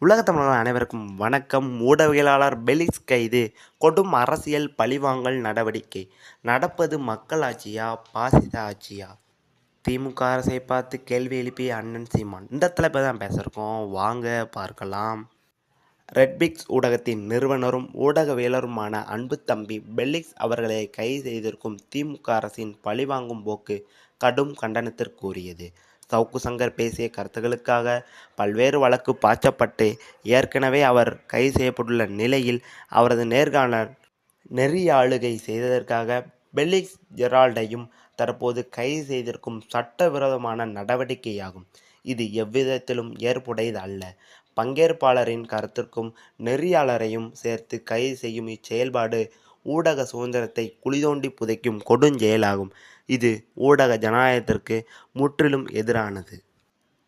உலக தமிழர்கள் அனைவருக்கும் வணக்கம். ஊடகவியலாளர் பெலிக்ஸ் கைது. கொடும் அரசியல் பழிவாங்கல் நடவடிக்கை. நடப்பது மக்கள் ஆட்சியா? பாசித ஆட்சியா? திமுக அரசை பார்த்து கேள்வி எழுப்பிய அண்ணன் சீமான். இந்த தலைப்பை தான் பேசுகிறோம் வாங்க பார்க்கலாம். ரெட்பிக்ஸ் ஊடகத்தின் நிறுவனரும் ஊடகவியலருமான அன்பு தம்பி பெல்லிக்ஸ் அவர்களை கைது செய்திருக்கும் திமுக அரசின் பழிவாங்கும் போக்கு கடும் கண்டனத்திற்குரியது. சவுக்கு சங்கர் பேசிய கருத்துக்களுக்காக பல்வேறு வழக்கு பாய்ச்சப்பட்டு ஏற்கனவே அவர் கைது செய்யப்பட்டுள்ள நிலையில் அவரது நேர்காணல் நெறியாளுகை செய்ததற்காக பெல்லிக்ஸ் ஜெரால்டையும் தற்போது கைது செய்திருக்கும் சட்டவிரோதமான நடவடிக்கையாகும். இது எவ்விதத்திலும் ஏற்புடையது அல்ல. பங்கேற்பாளரின் கருத்திற்கும் நெறியாளரையும் சேர்த்து கைது செய்யும் இச்செயல்பாடு ஊடக சுதந்திரத்தை குளிதோண்டி புதைக்கும் கொடுஞ்செயலாகும் இது ஊடக ஜனநாயகத்திற்கு முற்றிலும் எதிரானது.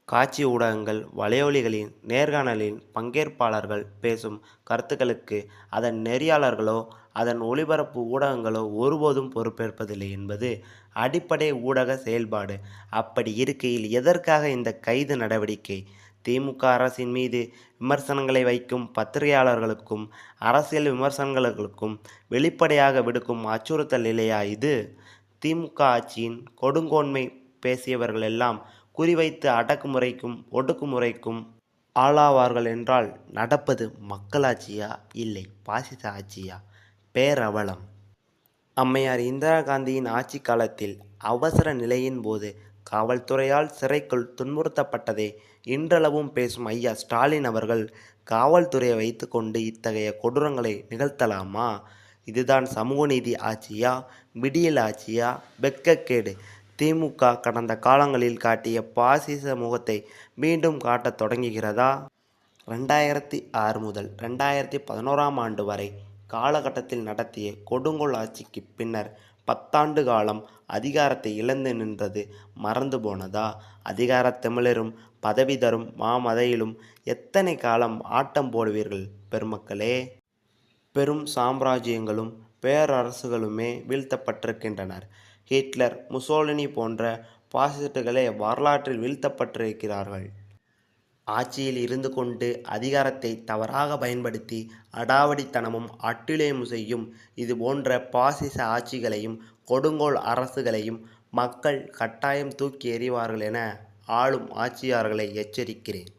காட்சி ஊடகங்கள் வலையொலிகளின் நேர்காணலின் பங்கேற்பாளர்கள் பேசும் கருத்துக்களுக்கு அதன் நெறியாளர்களோ அதன் ஒளிபரப்பு ஊடகங்களோ ஒருபோதும் பொறுப்பேற்பதில்லை என்பது அடிப்படை ஊடக செயல்பாடு. அப்படி இருக்கையில் எதற்காக இந்த கைது நடவடிக்கை? திமுக அரசின் மீது விமர்சனங்களை வைக்கும் பத்திரிகையாளர்களுக்கும் அரசியல் விமர்சனங்களுக்கும் வெளிப்படையாக விடுக்கும் அச்சுறுத்தல் நிலையா இது? திமுக ஆட்சியின் கொடுங்கோன்மை பேசியவர்கள் எல்லாம் குறிவைத்து அடக்குமுறைக்கும் ஒடுக்குமுறைக்கும் ஆளாவார்கள் என்றால் நடப்பது மக்களாட்சியா? இல்லை பாசிச ஆட்சியா? பேரவலம். அம்மையார் இந்திரா காந்தியின் ஆட்சி காலத்தில் அவசர நிலையின் போது காவல்துறையால் சிறைக்குள் துன்புறுத்தப்பட்டதை இன்றளவும் பேசும் ஐயா ஸ்டாலின் அவர்கள். காவல்துறையை வைத்துக்கொண்டு இத்தகைய கொடூரங்களை நிகழ்த்தலாமா? இதுதான் சமூக நீதி ஆட்சியா? விடியல் ஆட்சியா? வெக்கக்கேடு. திமுக கடந்த காலங்களில் காட்டிய பாசிச முகத்தை மீண்டும் காட்டத் தொடங்குகிறதா? ரெண்டாயிரத்தி ஆறு முதல் ரெண்டாயிரத்தி பதினோராம் ஆண்டு வரை காலகட்டத்தில் நடத்திய கொடுங்கோல் ஆட்சிக்கு பின்னர் பத்தாண்டு காலம் அதிகாரத்தை இழந்து நின்றது மறந்து போனதா? அதிகாரத் தமிழரும் பதவி தரும் மாமதையிலும் எத்தனை காலம் ஆட்டம் போடுவீர்கள் பெருமக்களே? பெரும் சாம்ராஜ்யங்களும் பேரரசுகளுமே வீழ்த்தப்பட்டிருக்கின்றனர். ஹிட்லர் முசோலினி போன்ற பாசிட்டுகளே வரலாற்றில் வீழ்த்தப்பட்டிருக்கிறார்கள். ஆட்சியில் இருந்து கொண்டு அதிகாரத்தை தவறாக பயன்படுத்தி அடாவடித்தனமும் அட்டுழியமும் செய்யும் இது போன்ற பாசிச ஆட்சிகளையும் கொடுங்கோல் அரசுகளையும் மக்கள் கட்டாயம் தூக்கி எறிவார்கள் என ஆளும் ஆட்சியாளர்களை எச்சரிக்கிறேன்.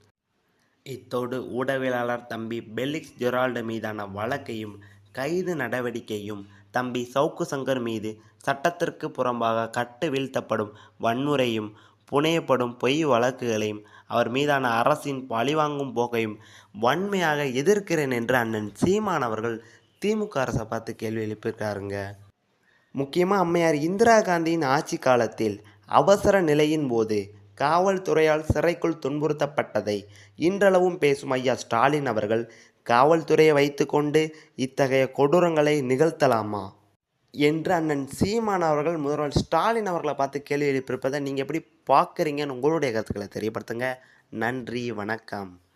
இத்தோடு ஊடகவியலாளர் தம்பி பெல்லிக்ஸ் ஜெரால்டு மீதான வழக்கையும் கைது நடவடிக்கையும் தம்பி சவுக்கு சங்கர் மீது சட்டத்திற்கு புறம்பாக கட்டு வீழ்த்தப்படும் வன்முறையும் புனையப்படும் பொய் வழக்குகளையும் அவர் மீதான அரசின் பழிவாங்கும் போக்கையும் வன்மையாக எதிர்க்கிறேன் என்று அண்ணன் சீமான் அவர்கள் திமுக அரசை பார்த்து கேள்வி எழுப்பியிருக்காருங்க. முக்கியமாக அம்மையார் இந்திரா காந்தியின் ஆட்சி காலத்தில் அவசர நிலையின் போது காவல்துறையால் சிறைக்குள் துன்புறுத்தப்பட்டதை இன்றளவும் பேசும் ஐயா ஸ்டாலின் அவர்கள் காவல்துறையை வைத்துக்கொண்டு இத்தகைய கொடூரங்களை நிகழ்த்தலாமா? என்று அண்ணன் சீமான் அவர்கள் முதல்வர் ஸ்டாலின் அவர்களை பார்த்து கேள்வி எழுப்பியிருப்பதை நீங்கள் எப்படி பார்க்குறீங்கன்னு உங்களுடைய கருத்துக்களை தெரியப்படுத்துங்க. நன்றி வணக்கம்.